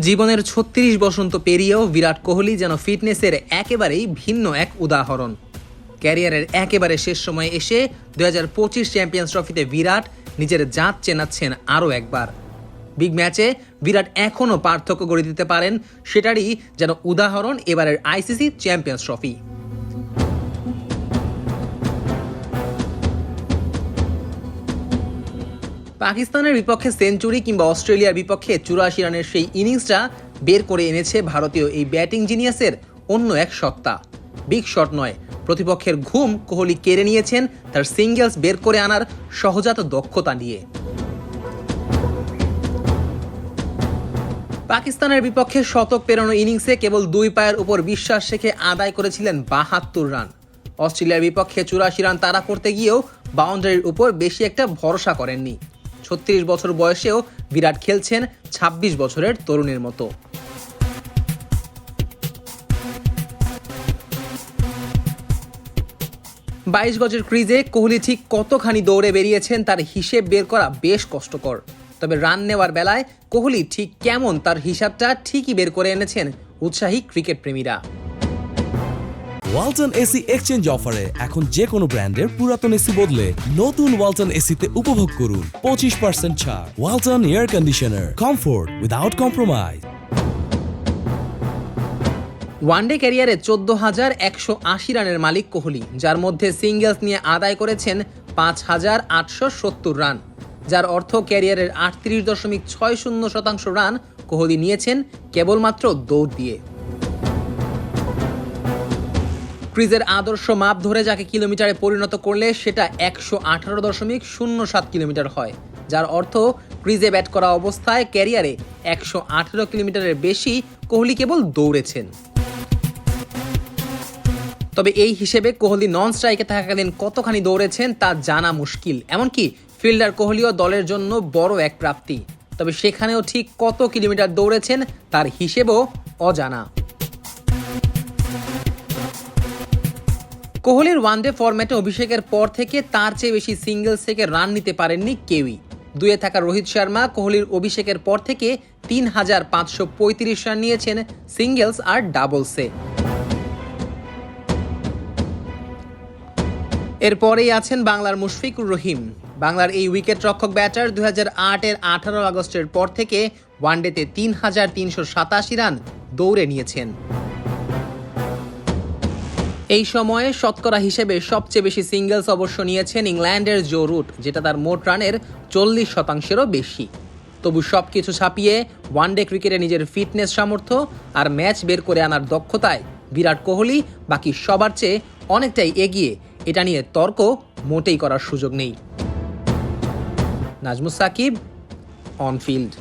জীবনের ছত্রিশ বসন্ত পেরিয়েও বিরাট কোহলি যেন ফিটনেসের একেবারেই ভিন্ন এক উদাহরণ। ক্যারিয়ারের একেবারে শেষ সময়ে এসে দু হাজার পঁচিশ চ্যাম্পিয়ন্স ট্রফিতে বিরাট নিজের জাত চেনাচ্ছেন আরও একবার। বিগ ম্যাচে বিরাট এখনও পার্থক্য গড়ে দিতে পারেন, সেটারই যেন উদাহরণ এবারের আইসিসি চ্যাম্পিয়ন্স ট্রফি। পাকিস্তানের বিপক্ষে সেঞ্চুরি কিংবা অস্ট্রেলিয়ার বিপক্ষে চুরাশি রানের সেই ইনিংসটা বের করে এনেছে ভারতীয় এই ব্যাটিং জিনিয়াসের অন্য এক সত্তা। বিগ শট নয়, প্রতিপক্ষের ঘুম কোহলি কেড়ে নিয়েছেন, তার সিঙ্গেলস বের করে আনার সহজাত দক্ষতা নিয়ে। পাকিস্তানের বিপক্ষে শতক পেরোনো ইনিংসে কেবল দুই পায়ের উপর বিশ্বাস রেখে আদায় করেছিলেন বাহাত্তর রান। অস্ট্রেলিয়ার বিপক্ষে চুরাশি রান তাড়া করতে গিয়েও বাউন্ডারির উপর বেশি একটা ভরসা করেননি। ছত্রিশ বছর বয়সেও বিরাট খেলছেন ২৬ বছরের তরুণের মতো। বাইশ গজের ক্রিজে কোহলি ঠিক কতখানি দৌড়ে বেরিয়েছেন তার হিসেব বের করা বেশ কষ্টকর। তবে রান নেওয়ার বেলায় কোহলি ঠিক কেমন তার হিসাবটা ঠিকই বের করে এনেছেন উৎসাহী ক্রিকেট প্রেমীরা ওয়ালটন এসি এক্সচেঞ্জ অফারে এখন যে কোনো ব্র্যান্ডের পুরাতন এসি বদলে নতুন ওয়ালটন এসিতে উপভোগ করুন পঁচিশ পার্সেন্ট ছাড়। Walton air conditioner comfort without compromise one day ক্যারিয়ারে চোদ্দ হাজার একশো আশি রানের মালিক কোহলি, যার মধ্যে সিঙ্গেলস নিয়ে আদায় করেছেন পাঁচ হাজার আটশো সত্তর রান। যার অর্থ ক্যারিয়ারের আটত্রিশ দশমিক ছয় শূন্য শতাংশ রান কোহলি নিয়েছেন কেবলমাত্র দৌড় দিয়ে। ক্রিজের আদর্শ মাপ ধরে যাকে কিলোমিটারে পরিণত করলে সেটা একশো আঠারো দশমিক শূন্য সাত কিলোমিটার হয়। যার অর্থ ক্রিজে ব্যাট করা অবস্থায় ক্যারিয়ারে একশো আঠারো কিলোমিটারের বেশি কোহলি কেবল দৌড়েছেন। তবে এই হিসেবে কোহলি নন স্ট্রাইকে থাকাকালীন কতখানি দৌড়েছেন তা জানা মুশকিল। এমনকি ফিল্ডার কোহলিও দলের জন্য বড় এক প্রাপ্তি। তবে সেখানেও ঠিক কত কিলোমিটার দৌড়েছেন তার হিসেবও অজানা। কোহলির ওয়ানডে ফরম্যাটে অভিষেকের পর থেকে তার চেয়ে বেশি সিঙ্গেলস থেকে রান নিতে পারেননি কেউই। দুয়ে থাকা রোহিত শর্মা কোহলির অভিষেকের পর থেকে তিন হাজার পাঁচশো পঁয়ত্রিশ রান নিয়েছেন সিঙ্গেলস আর ডাবলসে এরপরেই আছেন বাংলার মুশফিকুর রহিম। বাংলার এই উইকেট রক্ষক ব্যাটার দুই হাজার আটের আঠারো আগস্টের পর থেকে ওয়ানডেতে তিন হাজার তিনশো সাতাশি রান দৌড়ে নিয়েছেন। এই সময়ে শতকরা হিসেবে সবচেয়ে বেশি সিঙ্গেলস অবশ্য নিয়েছেন ইংল্যান্ডের জো রুট, যেটা তার মোট রানের চল্লিশ শতাংশেরও বেশি। তবু সব কিছু ছাপিয়ে ওয়ানডে ক্রিকেটে নিজের ফিটনেস সামর্থ্য আর ম্যাচ বের করে আনার দক্ষতায় বিরাট কোহলি বাকি সবার চেয়ে অনেকটাই এগিয়ে, এটা নিয়ে তর্ক মোটেই করার সুযোগ নেই। Najmus Shakib on field